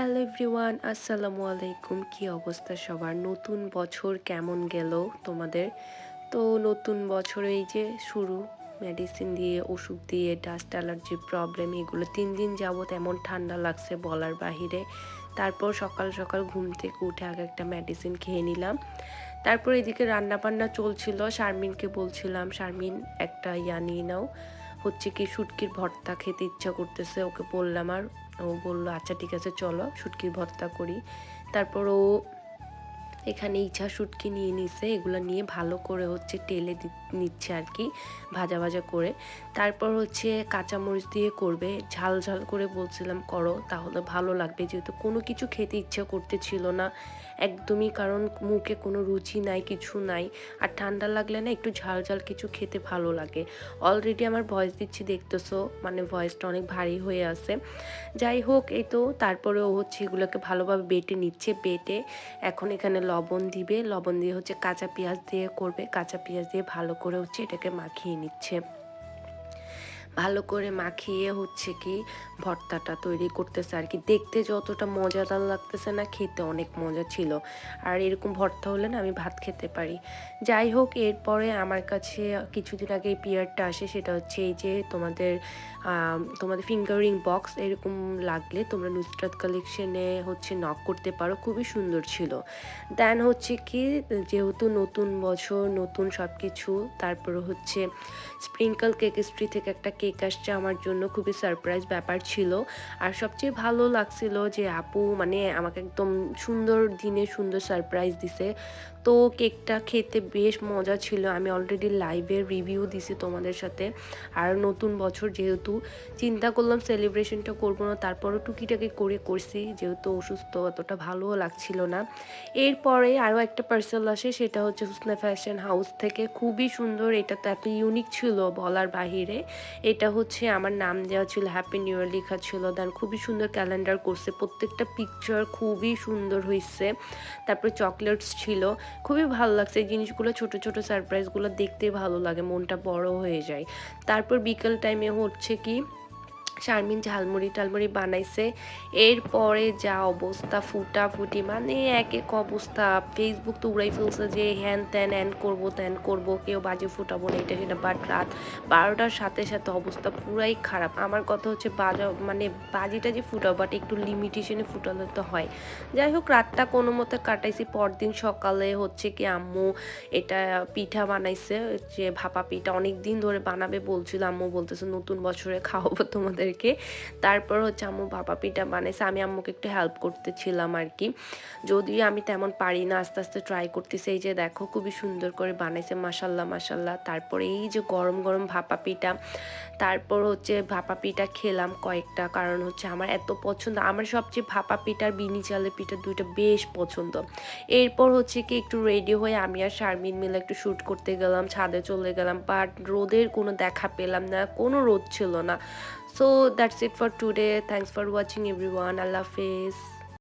Hello everyone আসসালামু আলাইকুম কি অবস্থা সবার? নতুন বছর কেমন গেল তোমাদের? তো নতুন বছর এই যে শুরু মেডিসিন দিয়ে, ওষুধ দিয়ে ডাস্ট অ্যালার্জি প্রবলেম এগুলো তিন দিন যাবত এমন ঠান্ডা লাগছে বলার বাহিরে। তারপর সকাল সকাল ঘুম থেকে উঠে আগে একটা মেডিসিন খেয়ে নিলাম। তারপর এদিকে রান্না বান্না চলছিল। শারমিনকে বলছিলাম, শারমিন, একটা ইয়া নিয়ে নাও। হচ্ছে কি শুটকির ভর্তা খেতে ইচ্ছা করতেছে, ওকে বললাম আর ও বলল আচ্ছা ঠিক আছে, চলো শুটকির ভর্তা করি। তারপর ও এখানে ইচ্ছা শুটকি নিয়ে নিছে। এগুলো নিয়ে ভালো করে হচ্ছে টেলে নিচ্ছে আর কি, ভাজা ভাজা করে। তারপর হচ্ছে কাঁচামরিচ দিয়ে করবে। ঝাল ঝাল করে বলছিলাম করো, তাহলে ভালো লাগবে। যেহেতু কোনো কিছু খেতে ইচ্ছা করতে ছিল না। একদমই কারণ মুখে কোনো রুচি নাই, কিছু নাই। আর ঠান্ডা লাগলে না একটু ঝাল ঝাল কিছু খেতে ভালো লাগে। অলরেডি আমার ভয়েস দিচ্ছি, দেখতেছো? মানে ভয়েসটা অনেক ভারী হয়ে আছে। যাই হোক, এই তো। তারপরে ও হচ্ছে এগুলোকে ভালোভাবে বেটে নিচ্ছে। বেটে এখন এখানে লবণ দিবে। লবণ দিয়ে হচ্ছে কাঁচা পেঁয়াজ দিয়ে করবে। কাঁচা পেঁয়াজ দিয়ে ভালো করে হচ্ছে এটাকে মাখিয়ে নিচ্ছে। ভালো করে মাখিয়ে হচ্ছে কি ভর্তাটা তৈরি করতেছে আর কি। দেখতে যতটা মজাদার লাগতেছে না, খেতে অনেক মজা ছিল। আর এরকম ভর্তা হলে না আমি ভাত খেতে পারি। যাই হোক, এরপরে আমার কাছে কিছুদিন আগে পিয়ারটা আসে, সেটা হচ্ছে এই যে তোমাদের তোমাদের ফিঙ্গারিং বক্স এরকম লাগলে তোমরা নুসরাত কালেকশনে হচ্ছে নক করতে পারো, খুবই সুন্দর ছিল। দেন হচ্ছে কি, যেহেতু নতুন বছর, নতুন সব কিছু তারপর হচ্ছে স্প্রিঙ্কল কেক স্ট্রি থেকে একটা কেক আসছে আমার জন্য, খুবই সারপ্রাইজ ব্যাপার ছিল। আর সবচেয়ে ভালো লাগছিল যে আপু মানে আমাকে একদম সুন্দর দিনে সুন্দর সারপ্রাইজ দিছে। তো কেকটা খেতে বেশ মজা ছিল, আমি অলরেডি লাইভের রিভিউ দিছি তোমাদের সাথে। আর নতুন বছর যেহেতু চিন্তা করলাম সেলিব্রেশনটা করব না, তারপরও টুকিটাকি করে করছি, যেহেতু অসুস্থ, অতটা ভালোও লাগছিল না। এরপরে আরও একটা পার্সেল আসে, সেটা হচ্ছে হুসনা ফ্যাশন হাউস থেকে। খুবই সুন্দর এটা তো এত ইউনিক ছিল বলার বাহিরে। এটা হচ্ছে আমার নাম দেওয়া ছিল হ্যাপি নিউ ইয়ার লেখা ছিল দেন খুবই সুন্দর ক্যালেন্ডার করছে, প্রত্যেকটা পিকচার খুবই সুন্দর হয়েছে তারপরে চকলেটস ছিল, খুবই ভালো লাগছে, এই জিনিসগুলো ছোট ছোট সারপ্রাইজগুলো দেখতে ভালো লাগে, মনটা বড় হয়ে যায়। তারপর বিকেল টাইমে হচ্ছে কি শারমিন ঝালমুড়ি টালমুড়ি বানাইছে। এরপরে যা অবস্থা ফুটা ফুটি মানে এক এক অবস্থা। ফেসবুক তো উড়াই ফেলছে যে হ্যান ত্যান, হ্যান করব, ত্যান করব, কেউ বাজে ফুটাবো না, এটা সেটা বাট রাত বারোটার সাথে সাথে অবস্থা পুরাই খারাপ। আমার কথা হচ্ছে বাজা মানে বাজিটা যে ফুটাও বাট একটু লিমিটেশনে ফুটালে তো হয়। যাই হোক, রাতটা কোনো মতে কাটাইছি। পরদিন সকালে হচ্ছে কি আম্মু এটা পিঠা বানাইছে, যে ভাপা পিঠা অনেক দিন ধরে বানাবে বলছিল। আম্মু বলতেছে, নতুন বছরে খাওয়াবো তোমাদেরকে তারপর হচ্ছে আম্মু ভাপা পিঠা বানাইছে, আমি আম্মুকে একটু হেল্প করতেছিলাম আর কি যদিও আমি তেমন পারি না, আস্তে আস্তে ট্রাই করতেছি, এই যে দেখো খুবই সুন্দর করে বানাইছে মাসাল্লাহ মাসাল্লাহ তারপরে এই যে গরম গরম ভাপা পিঠা, তারপর হচ্ছে ভাপা পিঠা খেলাম কয়েকটা, কারণ হচ্ছে আমার এত পছন্দ, আমার সবচেয়ে ভাপা পিঠার বিনি চালের পিঠা দুইটা বেশ পছন্দ। এরপর হচ্ছে কি একটু রেডি হয়ে আমি আর শারমিন মিলে একটু শ্যুট করতে গেলাম, ছাদে চলে গেলাম বাট রোদের কোনো দেখা পেলাম না, কোনো রোদ ছিল না। So so that's it for today. Thanks for watching everyone. Allah hafiz.